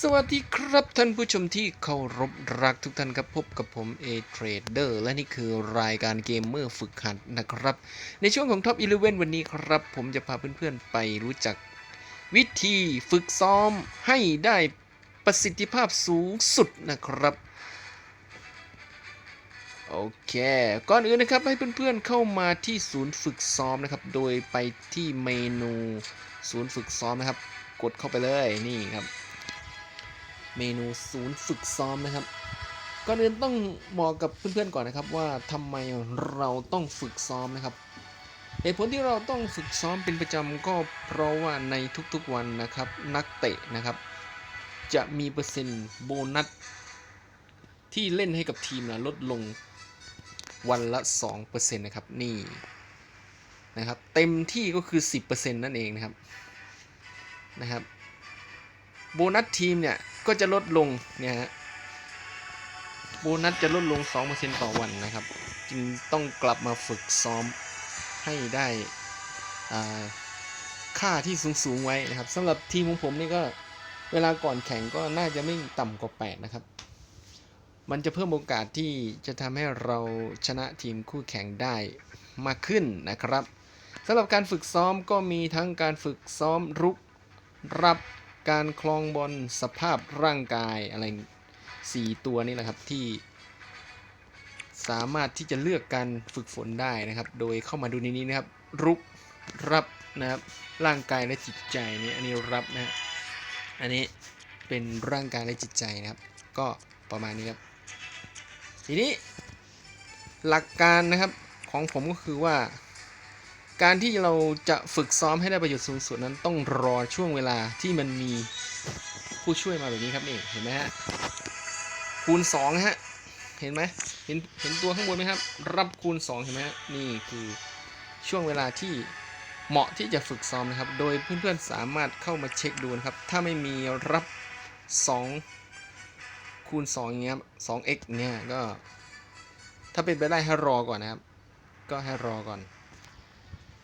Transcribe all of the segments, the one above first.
สวัสดีครับท่านผู้ชมที่เคารพรักทุกท่านครับพบกับผม A Trader และนี่คือรายการเกมเมอร์ฝึกหัดนะครับ ในช่วงของ Top 11 วันนี้ครับ ผมจะพาเพื่อนๆไปรู้จักวิธีฝึกซ้อมให้ได้ประสิทธิภาพสูงสุดนะครับ โอเค ก่อนอื่นนะครับให้เพื่อนๆเข้ามาที่ศูนย์ฝึกซ้อมนะครับ โดยไปที่เมนูศูนย์ฝึกซ้อมนะครับ กดเข้าไปเลยนี่ครับ เมนูศูนย์ฝึกซ้อมนะครับ ก่อนอื่นต้องบอกกับเพื่อนๆก่อนนะครับว่าทำไมเราต้องฝึกซ้อมนะครับเหตุผลที่เราต้องฝึกซ้อมเป็นประจำก็เพราะว่าในทุกๆวันนะครับ นักเตะนะครับ จะมีเปอร์เซ็นต์โบนัสที่เล่นให้กับทีมนะลดลงวันละ 2%นะครับนี่นะครับเต็มที่ก็คือ 10%นั่นเองนะครับนะครับโบนัสทีมเนี่ย ก็จะลดลงเนี่ยฮะโบนัสจะลดลง 2%ต่อวันนะครับ จึงต้องกลับมาฝึกซ้อมให้ได้ค่าที่สูงๆไว้นะครับสำหรับทีมของผมนี่ก็เวลาก่อนแข่งก็น่าจะไม่ต่ำกว่า 8 นะครับ มันจะเพิ่มโอกาสที่จะทำให้เราชนะทีมคู่แข่งได้มากขึ้นนะครับสำหรับการฝึกซ้อมก็มีทั้งการฝึกซ้อมรุกรับ การคลองบอลสภาพร่างกายอะไร 4 ตัวนี่แหละครับที่ สามารถที่จะเลือกการฝึกฝนได้นะครับ โดยเข้ามาดูในนี้นะครับ รุกรับนะครับร่างกายและจิตใจนี่อันนี้รับนะฮะอันนี้เป็นร่างกายและจิตใจนะครับ ก็ประมาณนี้ครับทีนี้หลักการนะครับของผมก็คือว่า การที่เราจะฝึกซ้อมให้ได้ประโยชน์สูงสุดนั้นต้องรอช่วงเวลาที่มันมีผู้ช่วยมาแบบนี้ครับนี่เห็นไหมฮะคูณ2ฮะเห็นไหมเห็นเห็นตัวข้างบนไหมครับ รับคูณ 2 เห็นไหมฮะนี่คือช่วงเวลาที่เหมาะที่จะฝึกซ้อมนะครับ โดยเพื่อนๆสามารถเข้ามาเช็คดูนะครับ ถ้าไม่มีรับ2คูณ2อย่างเงี้ย 2x เนี่ยก็ ถ้าเป็นไปได้ให้รอก่อนนะครับ ก็ให้รอก่อน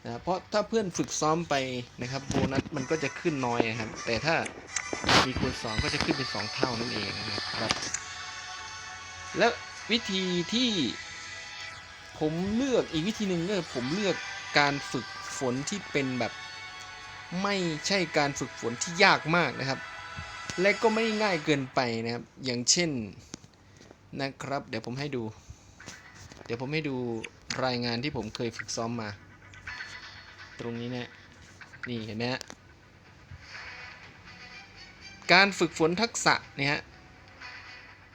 นะเพราะถ้าเพื่อนฝึกซ้อมไปนะครับโบนัสมันก็จะขึ้นน้อยครับ แต่ถ้ามีคูณ2ก็จะขึ้นเป็น 2 เท่านั่นเองนะครับ และวิธีที่ผมเลือกอีกวิธีหนึ่งก็คือผมเลือกการฝึกฝนที่เป็นแบบไม่ใช่การฝึกฝนที่ยากมากนะครับ และก็ไม่ง่ายเกินไปนะครับ อย่างเช่นนะครับ เดี๋ยวผมให้ดู เดี๋ยวผมให้ดูรายงานที่ผมเคยฝึกซ้อมมา ตรงนี้เนี่ยนี่เห็นไหมฮะการฝึกฝนทักษะเนี่ยฮะ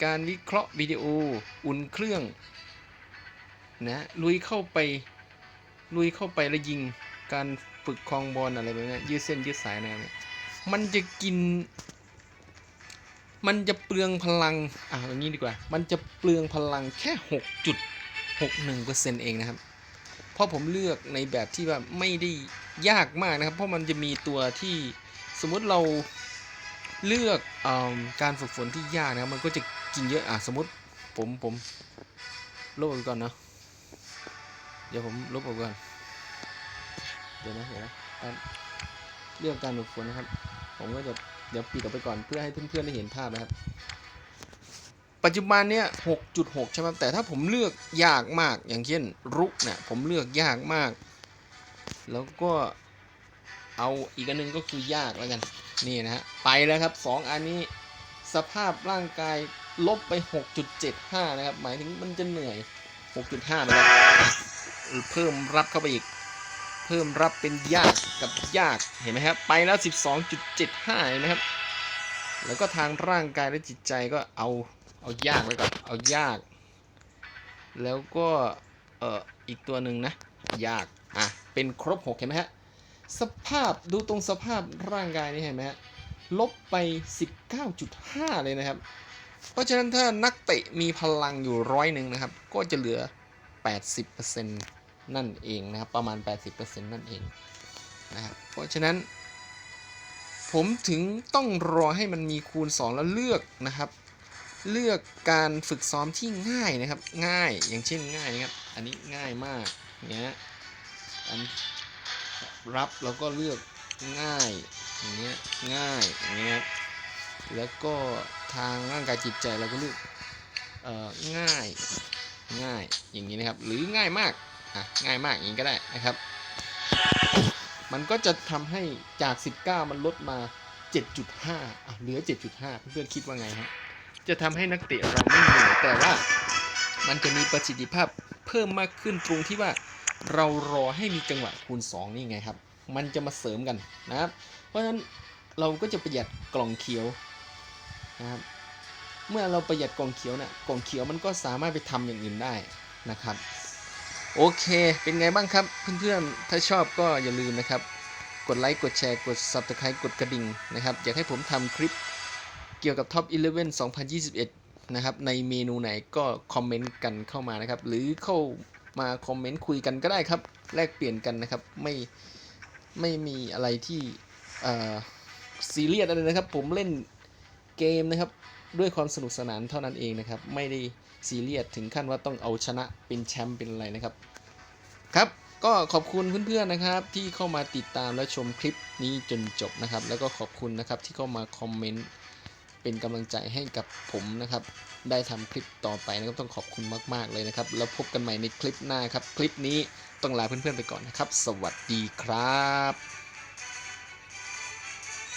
การวิเคราะห์วิดีโออุ่นเครื่องนะลุยเข้าไปลุยเข้าไปแล้วยิงการฝึกคลองบอลอะไรแบบนี้ยืดเส้นยืดสายอะไรแบบนี้มันจะกิน มันจะเปลืองพลังอะอย่างนี้ดีกว่า มันจะเปลืองพลังแค่ 6.61%เองนะครับ เพราะผมเลือกในแบบที่ว่าไม่ได้ยากมากนะครับ เพราะมันจะมีตัวที่สมมุติเราเลือกอการฝึกฝนที่ยากนะครับมันก็จะกินเยอะอะสมมติผมผมลบออกไปก่อนเนาะเดี๋ยวผมลบออกก่อนเดี๋ยวนะเดี๋ยวนะการเลือกการฝึกฝนนะครับ ผมก็จะเดี๋ยวปิดออกไปก่อนเพื่อให้เพื่อนๆได้เห็นภาพนะครับ ปัจจุบันเนี่ย6.6 ใช่ไหมแต่ถ้าผมเลือกยากมากอย่างเช่นรุกเนี่ยผมเลือกยากมาก แล้วก็เอาอีกอันนึงก็คือยากแล้วกัน นี่นะฮะ ไปแล้วครับ 2 อันนี้สภาพร่างกายลบไป 6.75 นะครับ หมายถึงมันจะเหนื่อย 6.5 นะครับ เพิ่มรับเข้าไปอีก เพิ่มรับเป็นยากกับยาก เห็นไหมครับ ไปแล้ว 12.75เห็นไหมครับ แล้วก็ทางร่างกายและจิตใจก็เอา เอายากไว้ก่อน เอายาก แล้วก็เอ่ออีกตัวหนึ่งนะ ยาก อะ เป็นครบ6เห็นไหมฮะ สภาพดูตรงสภาพร่างกายนี่เห็นไหมฮะ ลบไป 19.5 เลยนะครับ เพราะฉะนั้นถ้านักเตะมีพลังอยู่ร้อยหนึ่งนะครับ ก็จะเหลือ 80%นั่นเองนะครับ ประมาณ 80%นั่นเองนะครับ เพราะฉะนั้นผมถึงต้องรอให้มันมีคูณ 2 แล้วเลือกนะครับ เลือกการฝึกซ้อมที่ง่ายนะครับ ง่ายอย่างเช่นง่ายนะครับ อันนี้ง่ายมากเนี้ยอันรับแล้วก็เลือกง่ายอย่างเงี้ยง่ายอย่างเงี้ยแล้วก็ทางร่างกายจิตใจเราก็เลือกเอ่อง่ายง่ายอย่างนี้นะครับ หรือง่ายมากอะง่ายมากอย่างนี้ก็ได้นะครับ มันก็จะทำให้จาก 19 มันลดมา 7.5อะเหลือ 7.5 เพื่อนๆคิดว่าไงฮะ จะทำให้นักเตะเราไม่เหนื่อยแต่ว่ามันจะมีประสิทธิภาพเพิ่มมากขึ้นตรงที่ว่าเรารอให้มีจังหวะคูณ 2 นี่ไงครับ มันจะมาเสริมกันนะครับ เพราะฉะนั้นเราก็จะประหยัดกล่องเขียวนะครับ เมื่อเราประหยัดกล่องเขียวเนี่ยกล่องเขียวมันก็สามารถไปทำอย่างอื่นได้นะครับ โอเค เป็นไงบ้างครับ เพื่อนๆ ถ้าชอบก็อย่าลืมนะครับ กดไลค์ กดแชร์ กด Subscribe กดกระดิ่งนะครับ อยากให้ผมทำคลิป เกี่ยวกับ Top 11 2021 นะครับ ในเมนูไหนก็คอมเมนต์กันเข้ามานะครับ หรือเข้ามาคอมเมนต์คุยกันก็ได้ครับ แลกเปลี่ยนกันนะครับ ไม่ไม่มีอะไรที่เอ่อซีเรียสอะไรนะครับ ผมเล่นเกมนะครับ ด้วยความสนุกสนานเท่านั้นเองนะครับ ไม่ได้ซีเรียสถึงขั้นว่าต้องเอาชนะเป็นแชมป์เป็นอะไรนะครับ ครับก็ขอบคุณเพื่อนๆนะครับ ที่เข้ามาติดตามและชมคลิปนี้จนจบนะครับ แล้วก็ขอบคุณนะครับที่เข้ามาคอมเมนต์ เป็นกำลังใจให้กับผมนะครับ ได้ทำคลิปต่อไปนะครับต้องขอบคุณมากๆเลยนะครับ แล้วพบกันใหม่ในคลิปหน้าครับ คลิปนี้ต้องลาเพื่อนๆไปก่อนนะครับ สวัสดีครับ